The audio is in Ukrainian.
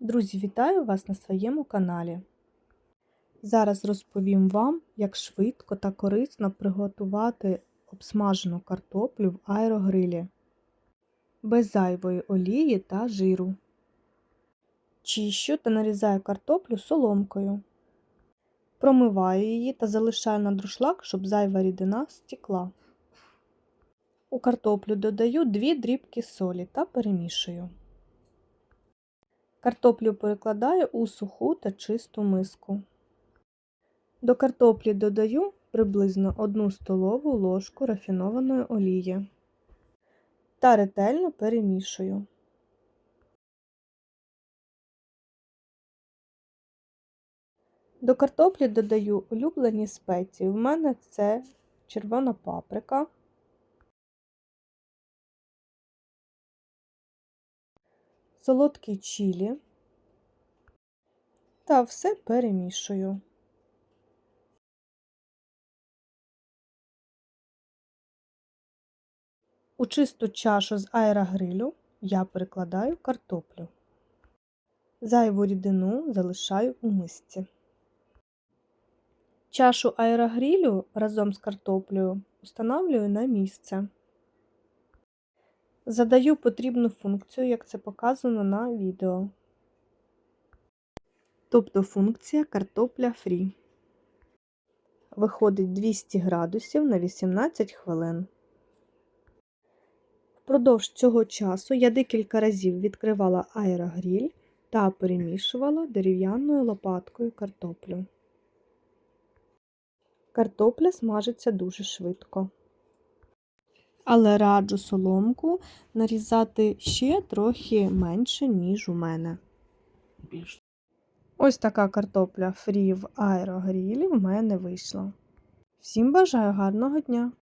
Друзі, вітаю вас на своєму каналі. Зараз розповім вам, як швидко та корисно приготувати обсмажену картоплю в аерогрилі без зайвої олії та жиру. Чищу та нарізаю картоплю соломкою. Промиваю її та залишаю на друшлак, щоб зайва рідина стікла. У картоплю додаю 2 дрібки солі та перемішую. Картоплю перекладаю у суху та чисту миску. До картоплі додаю приблизно 1 столову ложку рафінованої олії та ретельно перемішую. До картоплі додаю улюблені спеції. У мене це червона паприка, солодкий чілі та все перемішую. У чисту чашу з аерогрилю я перекладаю картоплю. Зайву рідину залишаю у мисці. Чашу аерогрилю разом з картоплею встановлюю на місце. Задаю потрібну функцію, як це показано на відео. Тобто функція картопля фрі. Виходить 200 градусів на 18 хвилин. Впродовж цього часу я декілька разів відкривала аерогріль та перемішувала дерев'яною лопаткою картоплю. Картопля смажиться дуже швидко. Але раджу соломку нарізати ще трохи менше, ніж у мене. Ось така картопля фрі в аерогрілі в мене вийшла. Всім бажаю гарного дня!